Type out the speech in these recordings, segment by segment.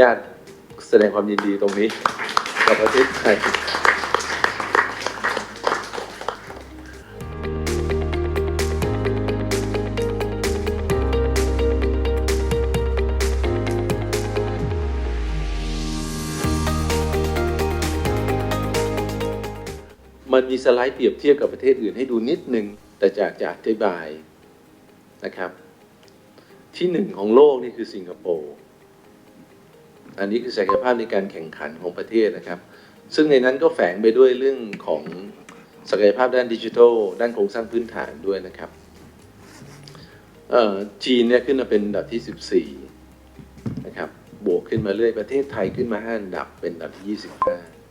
ญาตแสดงความยินดีตรงนี้ กับประเทศไทยมันมีสไลด์เปรียบเทียบกับประเทศอื่นให้ดูนิดนึง แต่จากจะอธิบายนะครับ ที่หนึ่งของโลกนี่คือสิงคโปร์ อันนี้คือศักยภาพในการแข่งขันของประเทศนะครับ ซึ่งในนั้นก็แฝงไปด้วยเรื่องของศักยภาพด้านดิจิทัลด้านโครงสร้างพื้นฐานด้วยนะครับจีนเนี่ยขึ้นมาเป็นอันดับที่ 14 นะครับ บวกขึ้นมาเรื่อยประเทศไทยขึ้นมา5อันดับเป็นอันดับที่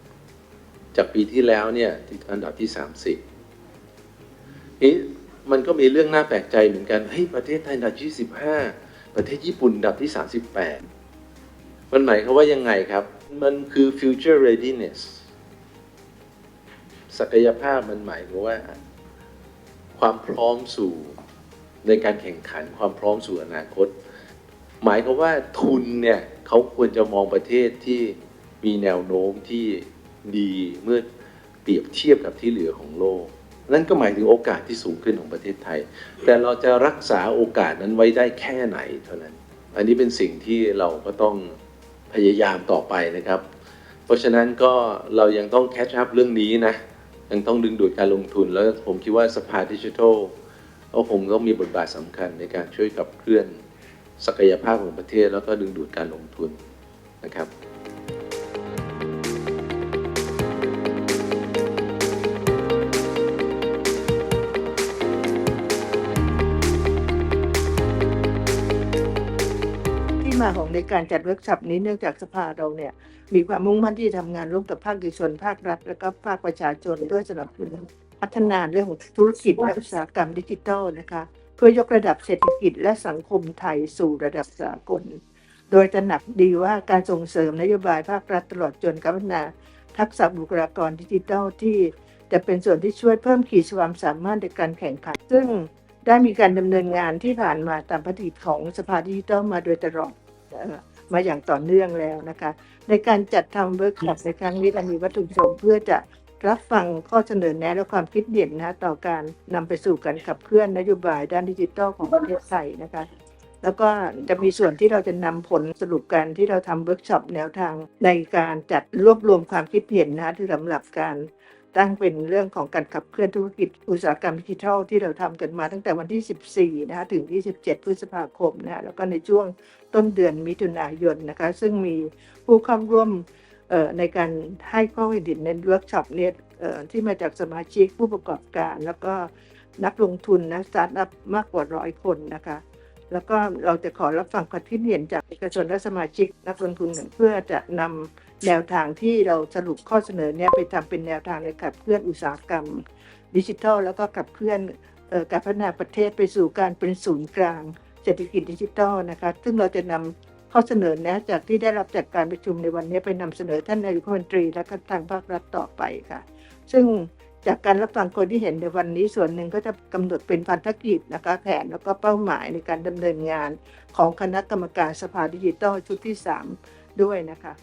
25 จากปีที่แล้วเนี่ยที่อันดับที่ 30 นี่มันก็มีเรื่องน่าแปลกใจเหมือนกันเฮ้ยประเทศไทยอันดับที่ 15 ประเทศญี่ปุ่นอันดับที่ 38 มันหมายความว่ายังไงครับ มันคือ future readiness ศักยภาพมันหมายความว่า ความพร้อมสู่ในการแข่งขันความพร้อมสู่อนาคต หมายความว่าทุนเนี่ยเขาควรจะมองประเทศที่มีแนวโน้มที่ดีเมื่อเปรียบเทียบกับที่เหลือของโลก นั่นก็หมายถึงโอกาสที่สูงขึ้นของประเทศไทย แต่เราจะรักษาโอกาสนั้นไว้ได้แค่ไหนเท่านั้น อันนี้เป็นสิ่งที่เราก็ต้อง พยายามต่อไปนะครับ เพราะฉะนั้นก็เรายังต้องแคชชัพเรื่องนี้นะยังต้องดึงดูดการลงทุนแล้วผมคิดว่าสภาดิจิทัลก็คงต้องมีบทบาทสำคัญในการช่วยกับเคลื่อนศักยภาพของประเทศแล้วก็ดึงดูดการลงทุนนะครับ มาของในการจัดเวิร์กช็อปนี้เนื่องจากสภาเราเนี่ยมีความมุ่งมั่นที่จะทำงานร่วมกับภาคเอกชนภาครัฐ และก็ภาคประชาชนเพื่อสนับสนุนพัฒนาเรื่องของธุรกิจและอุตสาหกรรมดิจิทัลนะคะเพื่อยกระดับเศรษฐกิจและสังคมไทยสู่ระดับสากล โดยตระหนักดีว่าการส่งเสริมนโยบายภาครัฐตลอดจนการพัฒนาทักษะบุคลากรดิจิทัลที่จะเป็นส่วนที่ช่วยเพิ่มขีดความสามารถในการแข่งขัน ซึ่งได้มีการดำเนินงานที่ผ่านมาตามปฏิทินของสภาดิจิทัลมาโดยตลอด มาอย่างต่อเนื่องแล้วนะคะ ในการจัดทำเวิร์กช็อปในครั้งนี้เรามีวัตถุประสงค์เพื่อจะรับฟังข้อเสนอแนะและความคิดเห็นนะต่อการนำไปสู่การขับเคลื่อนนโยบายด้านดิจิทัลของประเทศไทยนะคะแล้วก็จะมีส่วนที่เราจะนำผลสรุปการที่เราทำเวิร์กช็อปแนวทางในการจัดรวบรวมความคิดเห็นนะที่สำหรับการ ตั้งเป็นเรื่องของการขับเคลื่อนธุรกิจอุตสาหกรรมดิจิทัลที่เราทำกันมาตั้งแต่วันที่ 14 นะคะถึง 27 พฤษภาคมนะคะแล้วก็ในช่วงต้นเดือนมิถุนายนนะคะ ซึ่งมีผู้เข้าร่วมในการให้ข้อเห็นในเวิร์กช็อปเนี่ยที่มาจากสมาชิกผู้ประกอบการ แล้วก็นักลงทุนนะสตาร์ทอัพมากกว่าร้อยคนนะคะ แล้วก็เราจะขอรับฟังความคิดเห็นจากเอกชนและสมาชิกนักลงทุนเพื่อจะนำ แนวทางที่เราสรุปข้อเสนอเนี่ยไปทำเป็นแนวทางในขับเคลื่อนอุตสาหกรรม ดิจิทัล แล้วก็ขับเคลื่อนออการพัฒนาประเทศไปสู่การเป็นศูนย์กลางเศรษฐกิจดิจิทัลนะคะ ซึ่งเราจะนำข้อเสนอแนะจากที่ได้รับจากการประชุมในวันนี้ไปนำเสนอท่านนายกรัฐมนตรีและก็ทางภาครัฐต่อไปค่ะ ซึ่งจากการรับฟังคนที่เห็นในวันนี้ส่วนหนึ่งก็จะกำหนดเป็นพันธกิจนะคะแผนแล้วก็เป้าหมายในการดำเนินงานของคณะกรรมการสภาดิจิทัลชุดที่ 3 ด้วยนะคะ